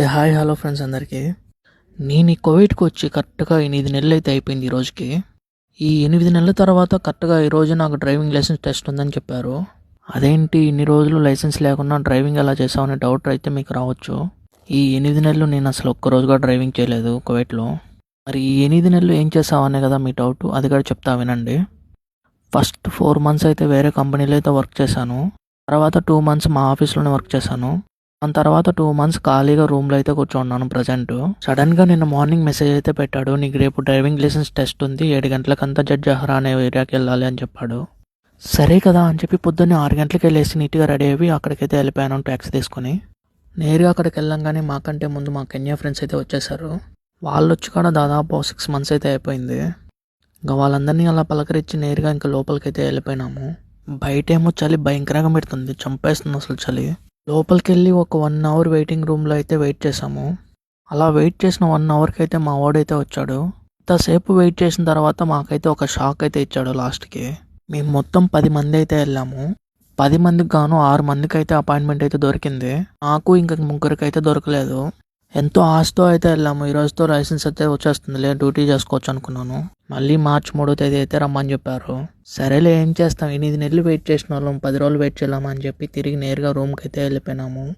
ఏ hi hello friends అందరికీ. నేను ఈ కోవిడ్కి వచ్చి కరెక్ట్గా ఎనిమిది నెలలు అయితే అయిపోయింది ఈ రోజుకి. ఈ ఎనిమిది నెలల తర్వాత కరెక్ట్గా ఈ రోజు నాకు డ్రైవింగ్ లైసెన్స్ టెస్ట్ ఉందని చెప్పారు. అదేంటి ఇన్ని రోజులు లైసెన్స్ లేకుండా డ్రైవింగ్ ఎలా చేసామనే డౌట్ అయితే మీకు రావచ్చు. ఈ ఎనిమిది నెలలు నేను అసలు ఒక్క రోజుగా డ్రైవింగ్ చేయలేదు కువైట్లో మరి ఈ ఎనిమిది నెలలు ఏం చేసావనే కదా మీ డౌట్ అది కూడా చెప్తా వినండి. ఫస్ట్ ఫోర్ మంత్స్ అయితే వేరే కంపెనీలో అయితే వర్క్ చేశాను. తర్వాత టూ మంత్స్ మా ఆఫీస్లోనే వర్క్ చేశాను. దాని తర్వాత టూ మంత్స్ ఖాళీగా రూమ్లో అయితే కూర్చున్నాను ప్రజెంట్ సడన్గా నిన్న మార్నింగ్ మెసేజ్ అయితే పెట్టాడు నీకు రేపు డ్రైవింగ్ లైసెన్స్ టెస్ట్ ఉంది ఏడు గంటలకంతా జడ్జ్ అహ్రా అనే ఏరియాకి వెళ్ళాలి అని చెప్పాడు. సరే కదా అని చెప్పి పొద్దున్నే ఆరు గంటలకి వెళ్ళేసి నీట్గా రెడీ అయ్యి అక్కడికైతే వెళ్ళిపోయాను ట్యాక్సీ తీసుకొని. నేరుగా అక్కడికి వెళ్ళంగానే మాకంటే ముందు మా కెన్యా ఫ్రెండ్స్ అయితే వచ్చేసారు. వాళ్ళు వచ్చి కూడా దాదాపు సిక్స్ మంత్స్ అయితే అయిపోయింది. ఇంకా వాళ్ళందరినీ అలా పలకరించి నేరుగా ఇంకా లోపలికైతే వెళ్ళిపోయినాము. బయట ఏమో చలి భయంకరంగా పెడుతుంది చంపేస్తుంది అసలు చలి. లోపలికి వెళ్ళి ఒక వన్ అవర్ వెయిటింగ్ రూమ్లో అయితే వెయిట్ చేసాము అలా వెయిట్ చేసిన వన్ అవర్కి అయితే మా వాడైతే వచ్చాడు. ఇంతసేపు వెయిట్ చేసిన తర్వాత మాకైతే ఒక షాక్ అయితే ఇచ్చాడు లాస్ట్కి మేము మొత్తం పది మంది అయితే వెళ్ళాము. పది మందికి గాను ఆరు మందికి అయితే అపాయింట్మెంట్ అయితే దొరికింది. నాకు ఇంకా ముగ్గురికి అయితే దొరకలేదు. ఎంతో ఆశతో అయితే వెళ్ళాము. ఈ రోజుతో లైసెన్స్ అయితే వచ్చేస్తుందిలే డ్యూటీ చేసుకోవచ్చు అనుకున్నాను. మళ్ళీ మార్చి మూడో తేదీ అయితే రమ్మని చెప్పారు. సరేలే ఏం చేస్తాం? ఎనిమిది నెలలు వెయిట్ చేసిన వాళ్ళం. పది రోజులు వెయిట్ చేయామని చెప్పి తిరిగి నేరుగా రూమ్కి అయితే వెళ్ళిపోయినాము.